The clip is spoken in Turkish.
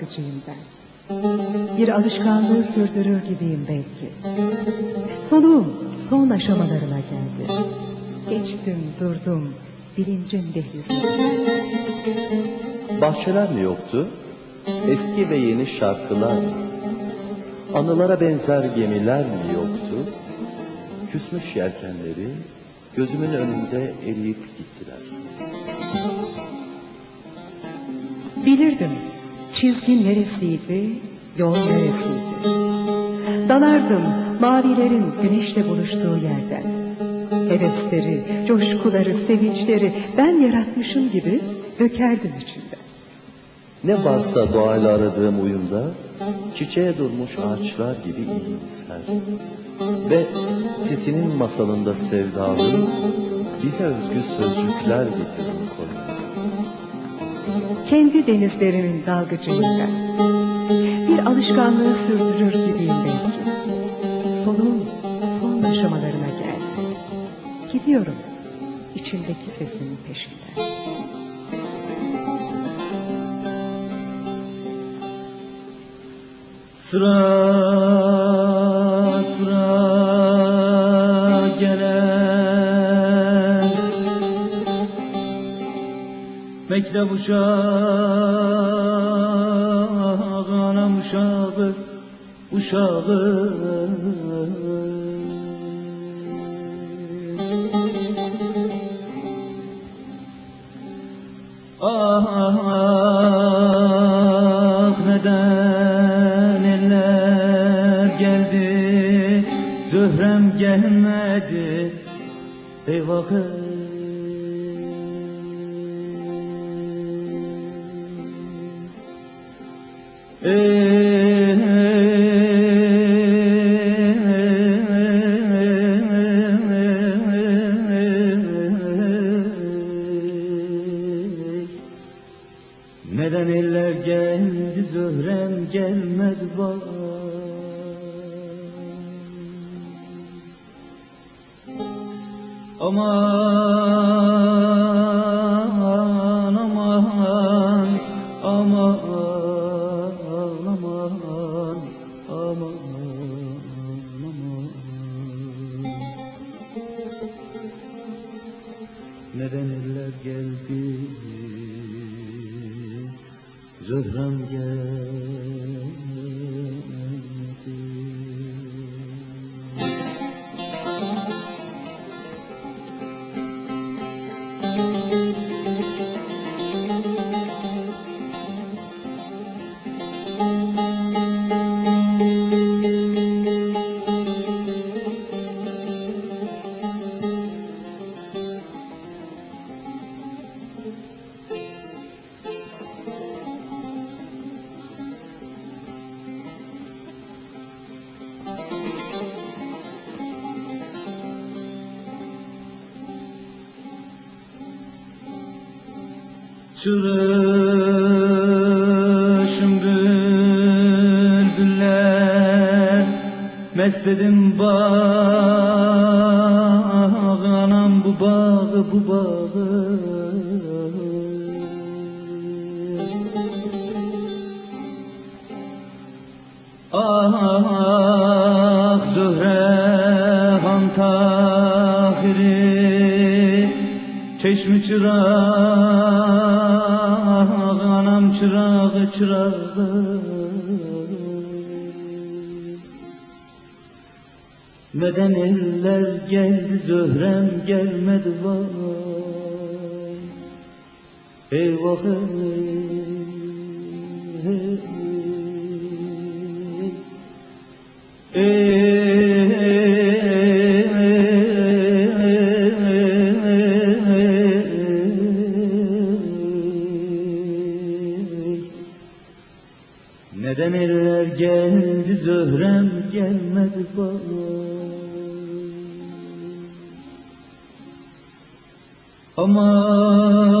dalgıcıyım ben. Bir alışkanlığı sürdürür gibiyim belki. Soluğum son aşamalarına geldi. Geçtim durdum bilincin dehlizinde. Bahçeler mi yoktu? Eski ve yeni şarkılar mı? Anılara benzer gemiler mi yoktu? Küsmüş yelkenleri gözümün önünde eriyip gittiler. Bilirdim çizgi neresiydi, yol neresiydi. Dalardım mavilerin güneşle buluştuğu yerden. Hevesleri, coşkuları, sevinçleri ben yaratmışım gibi dökerdim içinde. Ne varsa doğayla aradığım uyumda çiçeğe durmuş ağaçlar gibi iyimser. Ve sesinin masalında sevdalı bize özgü sözcükler getirdim koynuma. Kendi denizlerimin dalgıcıyım ben. Bir alışkanlığı sürdürür gibiyim belki. Soluğum son aşamalarına geldi. Gidiyorum içimdeki sesinin peşinden. Sıra sıra gelen Mektep uşağı anam uşağı uşağı. Ah ah ah neden eller geldi? Zöhrem gelmedi. Eyvah Ey neden eller geldi zöhrem gelmedi bana? Aman geldi Zöhrem Çırışım bülbüller Mest edin bağı Anam bu bağı bu bağı. Ah Zöhre Han Tahiri Çeşmi çırağı Anam çırağı çırağı. Neden eller geldi Zöhrem gelmedi vay? Eyvah ey Neden eller geldi zöhrem gelmedi bana? Aman